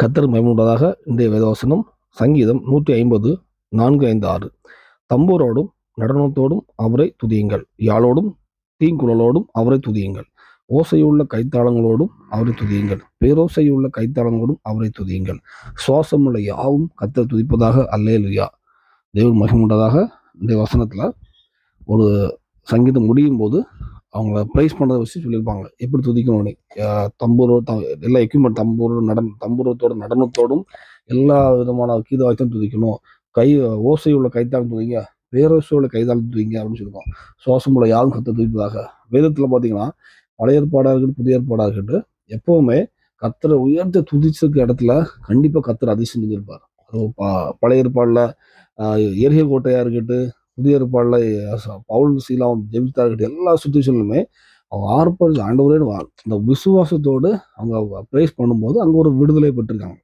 கத்தர் மயமுண்டதாக இன்றைய வேதவசனம் சங்கீதம் நூற்றி ஐம்பது நான்கு ஐந்து ஆறு. தம்பூரோடும் நடனத்தோடும் அவரை துதியுங்கள். யாழோடும் தீங்குழலோடும் அவரை துதியுங்கள். ஓசையுள்ள கைத்தாளங்களோடும் அவரை துதியுங்கள். பேரோசையுள்ள கைத்தாளங்களோடும் அவரை துதியுங்கள். சுவாசமுள்ள யாவும் கத்தர் துதிப்பதாக அல்லே அல்லேலுயா. தேவன் மகிமுண்டதாக இந்த வசனத்தில் ஒரு சங்கீதம் முடியும் போது அவங்கள ப்ரைஸ் பண்ணதை வச்சு சொல்லியிருப்பாங்க. எப்படி துதிக்கணும்னு தம்பூரோ த எல்லா எக்யூப்மெண்ட் தம்பூரோ நடன தம்பூரத்தோட நடனத்தோடும் எல்லா விதமான கீத வாய்த்தும் துதிக்கணும். கை ஓசை உள்ள கைத்தாலும் துதிங்க பேரோசை கைதாலும் துதிங்க அப்படின்னு சொல்லியிருக்கோம் சுவாசம் உள்ள யாரும் கத்த துதிப்பதாக. வேதத்தில் பார்த்தீங்கன்னா பழைய ஏற்பாடாக இருக்கட்டும் புதிய ஏற்பாடாக இருக்கட்டும் எப்பவுமே கத்தரை உயர்த்த துதிச்சிருக்க இடத்துல கண்டிப்பாக கத்தர் அதிசயம் செஞ்சிருப்பார். அது பழைய ஏற்பாடில் எரிக கோட்டையாக இருக்கட்டும் புதிய ஏற்பாடில் பவுல் சீலாம் ஜெபித்தார்கள் எல்லா சுச்சுவேஷன்லுமே அவங்க ஆர்ப்பரிச்சு ஆண்டவரேன்னு வா- அந்த விசுவாசத்தோடு அவங்க ப்ரைஸ் பண்ணும்போது அங்கே ஒரு விடுதலை பெற்றிருக்காங்க.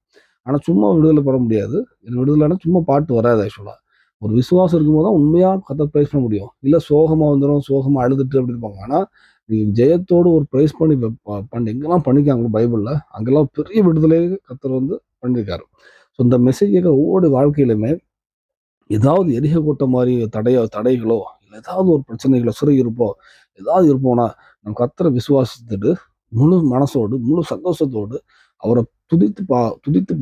ஆனால் சும்மா விடுதலை பெற முடியாது. விடுதலைன்னா விடுதலைனா சும்மா பாட்டு வராது ஆக்சுவலாக ஒரு விசுவாசம் இருக்கும்போது தான் உண்மையாக கதை ப்ரைஸ் பண்ண முடியும். இல்லை சோகமாக வந்துடும் சோகமாக அழுதுட்டு அப்படி இருப்பாங்க. ஆனால் நீங்கள் ஜெயத்தோடு ஒரு ப்ரைஸ் பண்ணி பண்ணி. எங்கெல்லாம் பண்ணிக்காங்களோ பைபிளில் அங்கெல்லாம் பெரிய விடுதலை கத்தர் வந்து பண்ணியிருக்காரு ஸோ இந்த மெசேஜ் கேட்குற ஒவ்வொரு வாழ்க்கையிலுமே ஏதாவது எரிக கூட்ட மாதிரி தடைய தடைகளோ இல்லை ஏதாவது ஒரு பிரச்சனைகளோ சிறை இருப்போ ஏதாவது இருப்போம்னா நம்ம கத்தரை விசுவாசித்துட்டு முழு மனசோடு முழு சந்தோஷத்தோடு அவரை துதித்து பா துதித்து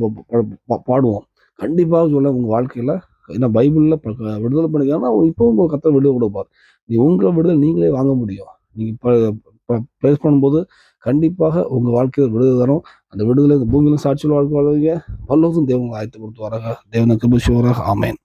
பா- பாடுவோம். கண்டிப்பாக சொல்ல உங்கள் வாழ்க்கையில் ஏன்னா பைபிளில் விடுதலை பண்ணிக்காங்கன்னா இப்போ உங்கள் கத்தரை விடுதலை கொடுப்பார். நீ உங்களை விடுதலை நீங்களே வாங்க முடியும். நீங்கள் இப்போ ப்ளேஸ் பண்ணும்போது கண்டிப்பாக உங்கள் வாழ்க்கையில் விடுதலை தரும். அந்த விடுதலை இந்த பூமியிலும் சாட்சியில் வாழ்க்கை வாழ்வீங்க. பல்லோகம் தேவங்களை ஆயத்து கொடுத்து வராங்க தேவனுக்கு புஷி வராக ஆமேன்.